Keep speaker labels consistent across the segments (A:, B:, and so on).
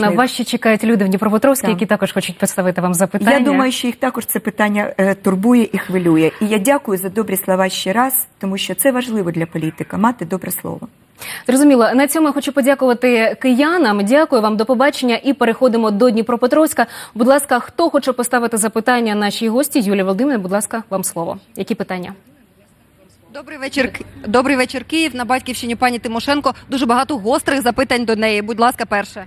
A: На вас ще чекають люди в Дніпропетровській, які також хочуть поставити вам запитання.
B: Я думаю, що їх також це питання е, турбує і хвилює. І я дякую за добрі слова ще раз, тому що це важливо для політика мати добре слово.
A: Зрозуміло. На цьому я хочу подякувати киянам. Дякую вам. До побачення. І переходимо до Дніпропетровська. Будь ласка, хто хоче поставити запитання нашій гості Юлія Володимирівна, будь ласка, вам слово. Які питання?
C: Добрий вечір. Добрий вечір, Київ. На батьківщині пані Тимошенко. Дуже багато гострих запитань до неї. Будь ласка, перше.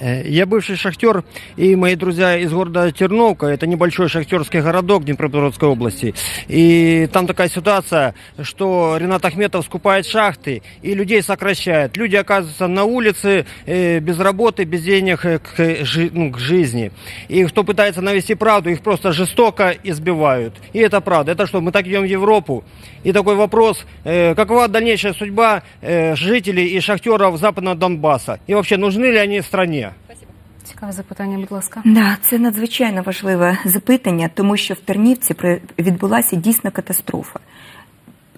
D: Я бывший шахтер, и мои друзья из города Терновка, это небольшой шахтерский городок Днепропетровской области. И там такая ситуация, что Ренат Ахметов скупает шахты, и людей сокращает. Люди оказываются на улице, э, без работы, без денег э, к, ну, к жизни. И кто пытается навести правду, их просто жестоко избивают. И это правда. Это что, мы так идем в Европу? И такой вопрос, э, какова дальнейшая судьба э, жителей и шахтеров Западного Донбасса? И вообще, нужны ли они стране?
A: Цікаве запитання, будь ласка.
B: Да, це надзвичайно важливе запитання, тому що в Тернівці відбулася дійсна катастрофа.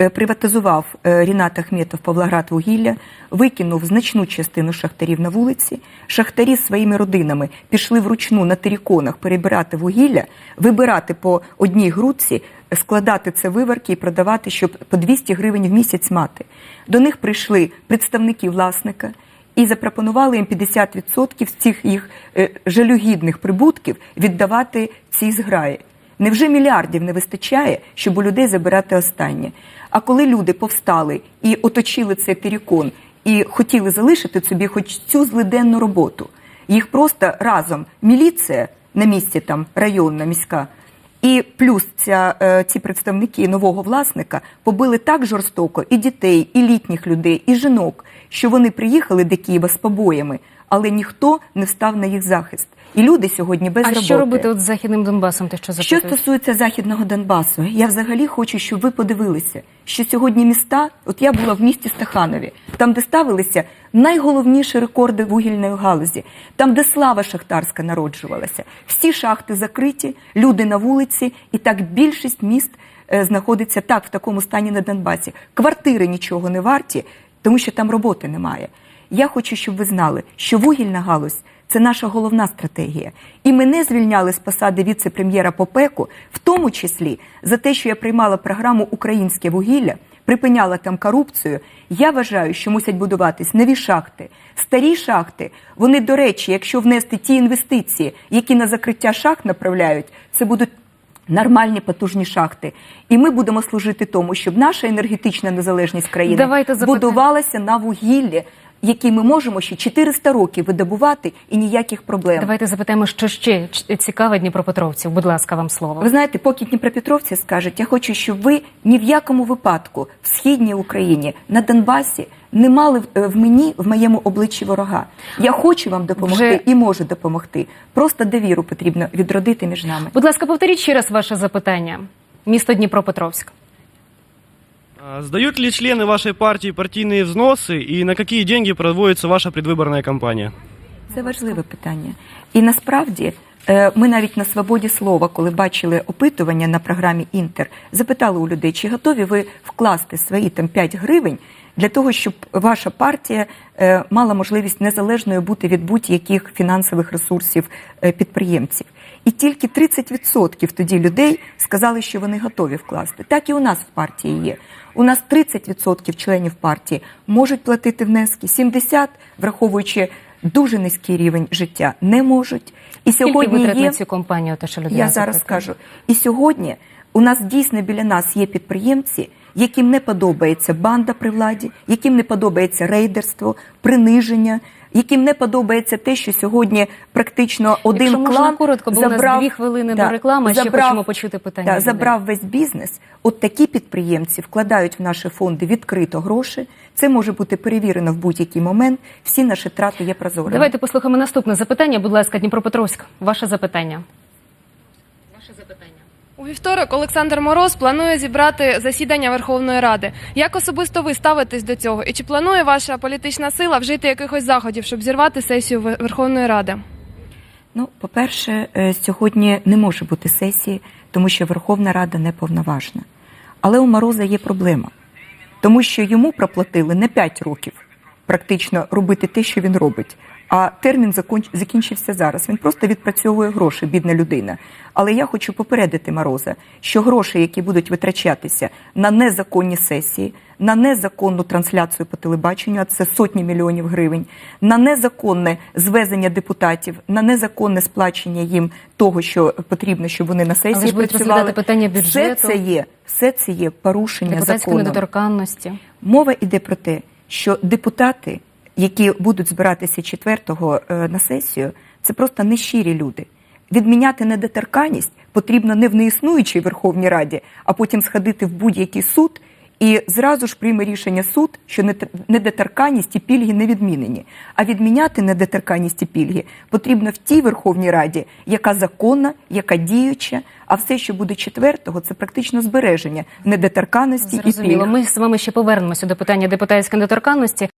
B: Е, Приватизував е, Рінат Ахметов Павлоград вугілля, викинув значну частину шахтарів на вулиці. Шахтарі з своїми родинами пішли вручну на териконах перебирати вугілля, вибирати по одній грудці, складати це виварки і продавати, щоб по 200 гривень в місяць мати. До них прийшли представники власника і запропонували їм 50% цих їх е, жалюгідних прибутків віддавати цій зграї. Невже мільярдів не вистачає, щоб у людей забирати останнє? А коли люди повстали і оточили цей терикон і хотіли залишити собі хоч цю злиденну роботу, їх просто разом міліція на місці там районна міська і плюс ця, е, ці представники нового власника побили так жорстоко і дітей, і літніх людей, і жінок, що вони приїхали до Києва з побоями, але ніхто не став на їх захист. І люди сьогодні без
A: а
B: роботи.
A: що робити от з західним Донбасом? Те, що
B: Що стосується західного Донбасу, я взагалі хочу, щоб ви подивилися, що сьогодні міста, от я була в місті Стаханові, там, де ставилися найголовніші рекорди вугільної галузі, там, де слава шахтарська народжувалася, всі шахти закриті, люди на вулиці, і так більшість міст е, знаходиться так в такому стані на Донбасі. Квартири нічого не варті, тому що там роботи немає. Я хочу, щоб ви знали, що вугільна галузь це наша головна стратегія. І мене звільняли з посади віце-прем'єра по ПЕКу, в тому числі за те, що я приймала програму Українське вугілля, припиняла там корупцію. Я вважаю, що мусять будуватись нові шахти. Старі шахти, вони, до речі, якщо внести ті інвестиції, які на закриття шахт направляють, це будуть нормальні потужні шахти. І ми будемо служити тому, щоб наша енергетична незалежність країни
A: Давайте
B: будувалася на вугіллі, який ми можемо ще 400 років видобувати, і ніяких проблем.
A: Давайте запитаємо, що ще цікаве Дніпропетровців. Будь ласка, вам слово.
B: Ви знаєте, поки Дніпропетровці скажуть, я хочу, щоб ви ні в якому випадку в східній Україні на Донбасі не мали в- е, мені в моєму обличчі ворога. Я хочу вам допомогти
A: Вже-
B: і можу допомогти. Просто довіру потрібно відродити між нами.
A: Будь ласка, повторіть ще раз ваше запитання. Місто Дніпропетровськ.
E: А, Сдают ли члены вашей партии партийные взносы и на какие деньги проводится ваша предвыборная кампания?
B: Це важливе питання. І насправді е, ми навіть на свободі слова, коли бачили опитування на програмі Інтер, запитали у людей, чи готові ви вкласти свої там 5 гривень для того, щоб ваша партія е, мала можливість незалежною бути від будь-яких фінансових ресурсів е, підприємців. І тільки 30% тоді людей сказали, що вони готові вкласти. Так і у нас в партії є. У нас 30% членів партії можуть платити внески, 70%, враховуючи дуже низький рівень життя, не можуть. І
A: Скільки
B: сьогодні є
A: на цю компанію? Те, що людина
B: я зараз скажу. І сьогодні у нас дійсно біля нас є підприємці, яким не подобається банда при владі, яким не подобається рейдерство, приниження. Яким не подобається те, що сьогодні практично один
A: Якщо можна коротко, бо у нас дві хвилини
B: Да,
A: до реклами, ще хочемо почути питання людей.
B: забрав весь бізнес. От такі підприємці вкладають в наші фонди відкрито гроші. Це може бути перевірено в будь-який момент. Всі наші трати є прозорими.
A: Давайте послухаємо наступне запитання. Будь ласка, Дніпропетровськ. Ваше запитання.
F: У вівторок Олександр Мороз планує зібрати засідання Верховної Ради. Як особисто ви ставитесь до цього? І чи планує ваша політична сила вжити якихось заходів, щоб зірвати сесію Верховної Ради?
B: Ну, по-перше, е, сьогодні не може бути сесії, тому що Верховна Рада не повноважна. Але у Мороза є проблема, тому що йому проплатили не 5 років практично робити те, що він робить, А термін закінчився зараз. Він просто відпрацьовує гроші, бідна людина. Але я хочу попередити Мороза, що гроші, які будуть витрачатися на незаконні сесії, на незаконну трансляцію по телебаченню, а це сотні мільйонів гривень, на незаконне звезення депутатів, на незаконне сплачення їм того, що потрібно, щоб вони на сесії
A: Але ж будуть
B: працювали.
A: розглядати питання бюджету.
B: Все це є, все це є порушення закону.
A: недоторканності.
B: Мова йде про те, що депутати, які будуть збиратися 4-го е, на сесію, це просто нещирі люди. Відміняти недоторканність потрібно не в неіснуючій Верховній Раді, а потім сходити в будь-який суд і зразу ж прийме рішення суд, що недоторканність і пільги не відмінені. А відміняти недоторканність і пільги потрібно в тій Верховній Раді, яка законна, яка діюча. А все, що буде четвертого, це практично збереження недоторканності і
A: Зрозуміло.
B: пільг.
A: Ми з вами ще повернемося до питання депутатської недоторканності.